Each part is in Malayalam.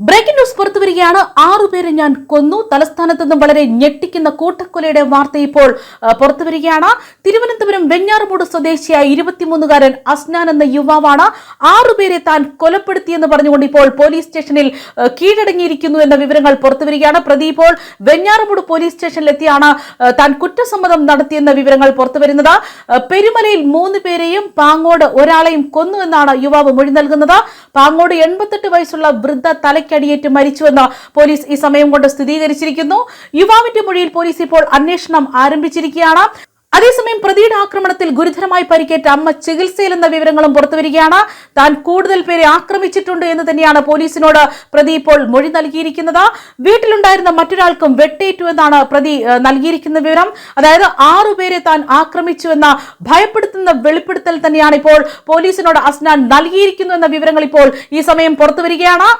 ബ്രേക്കിംഗ് ന്യൂസ് പുറത്തുവരികയാണ് ആറുപേരെ ഞാൻ കൊന്നു. തലസ്ഥാനത്ത് നിന്നും വളരെ ഞെട്ടിക്കുന്ന കൂട്ടക്കൊലയുടെ വാർത്ത ഇപ്പോൾ പുറത്തു പുറത്തുവരികയാണ് തിരുവനന്തപുരം വെഞ്ഞാറുമൂട് സ്വദേശിയായ ഇരുപത്തിമൂന്നുകാരൻ അസ്നാൻ എന്ന യുവാവാണ് ആറുപേരെ താൻ കൊലപ്പെടുത്തിയെന്ന് പറഞ്ഞുകൊണ്ട് ഇപ്പോൾ പോലീസ് സ്റ്റേഷനിൽ കീഴടങ്ങിയിരിക്കുന്നു എന്ന വിവരങ്ങൾ പുറത്തുവരികയാണ് പ്രതി ഇപ്പോൾ വെഞ്ഞാറുമൂട് പോലീസ് സ്റ്റേഷനിലെത്തിയാണ് താൻ കുറ്റസമ്മതം നടത്തിയെന്ന വിവരങ്ങൾ പുറത്തുവരുന്നത് വരുന്നത്. പെരുമലയിൽ മൂന്ന് പേരെയും പാങ്ങോട് ഒരാളെയും കൊന്നു എന്നാണ് യുവാവ് മൊഴി നൽകുന്നത്. പാങ്ങോട് എൺപത്തെട്ട് വയസ്സുള്ള വൃദ്ധ തലയ്ക്കടിയേറ്റ് മരിച്ചുവെന്ന് പോലീസ് ഈ സമയം കൊണ്ട് സ്ഥിരീകരിച്ചിരിക്കുന്നു. യുവാവിന്റെ മൊഴിയിൽ പോലീസ് ഇപ്പോൾ അന്വേഷണം ആരംഭിച്ചിരിക്കുകയാണ്. അതേസമയം പ്രതിയുടെ ആക്രമണത്തിൽ ഗുരുതരമായി പരിക്കേറ്റ അമ്മ ചികിത്സയിലെന്ന വിവരങ്ങളും പുറത്തുവരികയാണ് താൻ കൂടുതൽ പേരെ ആക്രമിച്ചിട്ടുണ്ട് എന്ന് തന്നെയാണ് പോലീസിനോട് പ്രതി ഇപ്പോൾ മൊഴി നൽകിയിരിക്കുന്നത്. വീട്ടിലുണ്ടായിരുന്ന മറ്റൊരാൾക്കും വെട്ടേറ്റു എന്നാണ് പ്രതി നൽകിയിരിക്കുന്ന വിവരം. അതായത് ആറുപേരെ താൻ ആക്രമിച്ചുവെന്ന ഭയപ്പെടുത്തുന്ന വെളിപ്പെടുത്തൽ തന്നെയാണ് ഇപ്പോൾ പോലീസിനോട് അസ്നാൻ നൽകിയിരിക്കുന്നു എന്ന വിവരങ്ങൾ ഇപ്പോൾ ഈ സമയം പുറത്തുവരികയാണ്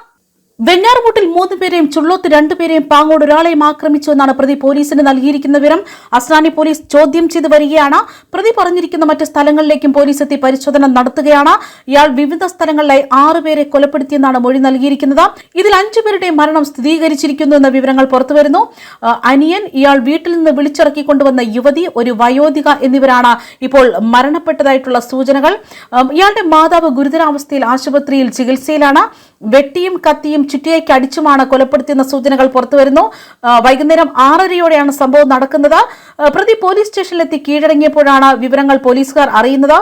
വെഞ്ഞാറുമൂട്ടിൽ മൂന്ന് പേരെയും ചുള്ളോത്ത് രണ്ടുപേരെയും പാങ്ങോട് ഒരാളെയും ആക്രമിച്ചു എന്നാണ് പ്രതി പോലീസിന് നൽകിയിരിക്കുന്ന വിവരം. അസ്നാനി പോലീസ് ചോദ്യം ചെയ്ത് വരികയാണ്. പ്രതി പറഞ്ഞിരിക്കുന്ന മറ്റ് സ്ഥലങ്ങളിലേക്കും പോലീസ് എത്തി പരിശോധന നടത്തുകയാണ്. ഇയാൾ വിവിധ സ്ഥലങ്ങളിലായി ആറുപേരെ കൊലപ്പെടുത്തിയെന്നാണ് മൊഴി നൽകിയിരിക്കുന്നത്. ഇതിൽ അഞ്ചുപേരുടെ മരണം സ്ഥിരീകരിച്ചിരിക്കുന്നു എന്ന വിവരങ്ങൾ പുറത്തുവരുന്നു അനിയൻ ഇയാൾ വീട്ടിൽ നിന്ന് വിളിച്ചിറക്കി കൊണ്ടുവന്ന യുവതി ഒരു വയോധിക എന്നിവരാണ് ഇപ്പോൾ മരണപ്പെട്ടതായിട്ടുള്ള സൂചനകൾ. ഇയാളുടെ മാതാവ് ഗുരുതരാവസ്ഥയിൽ ആശുപത്രിയിൽ ചികിത്സയിലാണ്. വെട്ടിയും കത്തിയും ചുറ്റിയേക്ക് അടിച്ചുമാണ് കൊലപ്പെടുത്തിയെന്ന സൂചനകൾ പുറത്തുവരുന്നു. വൈകുന്നേരം ആറരയോടെയാണ് സംഭവം നടക്കുന്നത്. പ്രതി പോലീസ് സ്റ്റേഷനിലെത്തി കീഴടങ്ങിയപ്പോഴാണ് വിവരങ്ങൾ പോലീസുകാർ അറിയുന്നത്.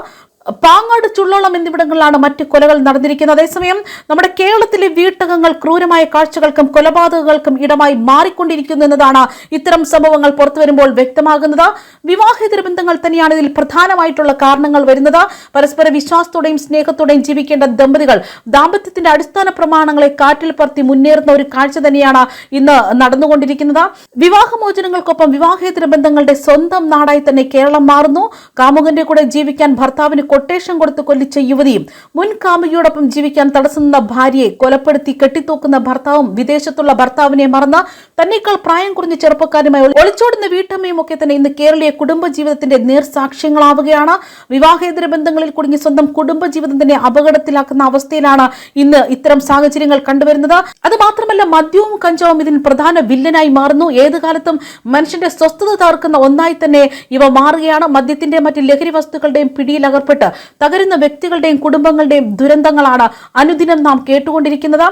പാങ്ങാട് ചുള്ളോളം എന്നിവിടങ്ങളിലാണ് മറ്റ് കൊലകൾ നടന്നിരിക്കുന്നത്. അതേസമയം നമ്മുടെ കേരളത്തിലെ വീട്ടകങ്ങൾ ക്രൂരമായ കാഴ്ചകൾക്കും കൊലപാതകങ്ങൾക്കും ഇടമായി മാറിക്കൊണ്ടിരിക്കുന്നു എന്നതാണ് ഇത്തരം സംഭവങ്ങൾ പുറത്തുവരുമ്പോൾ വ്യക്തമാകുന്നത്. വിവാഹേതര ബന്ധങ്ങൾ തന്നെയാണ് ഇതിൽ പ്രധാനമായിട്ടുള്ള കാരണങ്ങൾ വരുന്നത്. പരസ്പര വിശ്വാസത്തോടെയും സ്നേഹത്തോടെയും ജീവിക്കേണ്ട ദമ്പതികൾ ദാമ്പത്യത്തിന്റെ അടിസ്ഥാന പ്രമാണങ്ങളെ കാറ്റിൽ പറത്തി മുന്നേറുന്ന ഒരു കാഴ്ച തന്നെയാണ് ഇന്ന് നടന്നുകൊണ്ടിരിക്കുന്നത്. വിവാഹമോചനങ്ങൾക്കൊപ്പം വിവാഹേതര ബന്ധങ്ങളുടെ സ്വന്തം നാടായി തന്നെ കേരളം മാറുന്നു. കാമുകന്റെ കൂടെ ജീവിക്കാൻ ഭർത്താവിന് കൊട്ടേഷൻ കൊടുത്ത് കൊല്ലിച്ച യുവതിയും മുൻ കാമുകിയോടൊപ്പം ജീവിക്കാൻ തടസ്സുന്ന ഭാര്യയെ കൊലപ്പെടുത്തി കെട്ടിത്തൂക്കുന്ന ഭർത്താവും വിദേശത്തുള്ള ഭർത്താവിനെ മറന്ന തന്നേക്കാൾ പ്രായം കുറഞ്ഞ ചെറുപ്പക്കാരുമായി ഒളിച്ചോടുന്ന വീട്ടമ്മയും ഒക്കെ തന്നെ ഇന്ന് കേരളീയ കുടുംബജീവിതത്തിന്റെ നേർസാക്ഷ്യങ്ങളാവുകയാണ്. വിവാഹേതര ബന്ധങ്ങളിൽ കുടുങ്ങി സ്വന്തം കുടുംബജീവിതം തന്നെ അപകടത്തിലാക്കുന്ന അവസ്ഥയിലാണ് ഇന്ന് ഇത്തരം സാഹചര്യങ്ങൾ കണ്ടുവരുന്നത്. അത് മാത്രമല്ല മദ്യവും കഞ്ചാവും ഇതിന് പ്രധാന വില്ലനായി മാറുന്നു. ഏത് കാലത്തും മനുഷ്യന്റെ സ്വസ്ഥത തകർക്കുന്ന ഒന്നായി തന്നെ ഇവ മാറുകയാണ്. മദ്യത്തിന്റെ മറ്റ് ലഹരി വസ്തുക്കളുടെയും പിടിയിൽ അകപ്പെട്ട് തകരുന്ന വ്യക്തികളുടെയും കുടുംബങ്ങളുടെയും ദുരന്തങ്ങളാണ് അനുദിനം നാം കേട്ടുകൊണ്ടിരിക്കുന്നത്.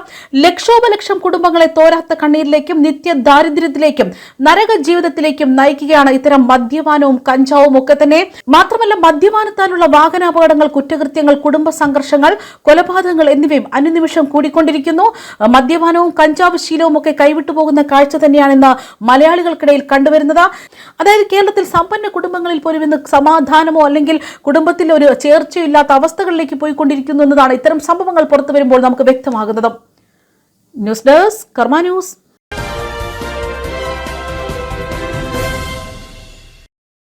ലക്ഷോപലക്ഷം കുടുംബങ്ങളെ തോരാത്ത കണ്ണീരിലേക്കും നിത്യ ദാരിദ്ര്യത്തിലേക്കും നരക ജീവിതത്തിലേക്കും നയിക്കുകയാണ് ഇത്തരം മദ്യപാനവും കഞ്ചാവും ഒക്കെ തന്നെ. മാത്രമല്ല മദ്യപാനത്താലുള്ള വാഹനാപകടങ്ങൾ കുറ്റകൃത്യങ്ങൾ കുടുംബ സംഘർഷങ്ങൾ കൊലപാതകങ്ങൾ എന്നിവയും അനുനിമിഷം കൂടിക്കൊണ്ടിരിക്കുന്നു. മദ്യപാനവും കഞ്ചാവ് ശീലവും ഒക്കെ കൈവിട്ടു പോകുന്ന കാഴ്ച തന്നെയാണ് ഇന്ന് മലയാളികൾക്കിടയിൽ കണ്ടുവരുന്നത്. അതായത് കേരളത്തിൽ സമ്പന്ന കുടുംബങ്ങളിൽ പോലും ഇന്ന് സമാധാനമോ അല്ലെങ്കിൽ കുടുംബത്തിൽ ഒരു ചേർച്ചയോ ഇല്ലാത്ത അവസ്ഥകളിലേക്ക് പോയിക്കൊണ്ടിരിക്കുന്നു എന്നതാണ് ഇത്തരം സംഭവങ്ങൾ പുറത്തു വരുമ്പോൾ നമുക്ക് വ്യക്തമാകുന്നത്. News desk Karma news.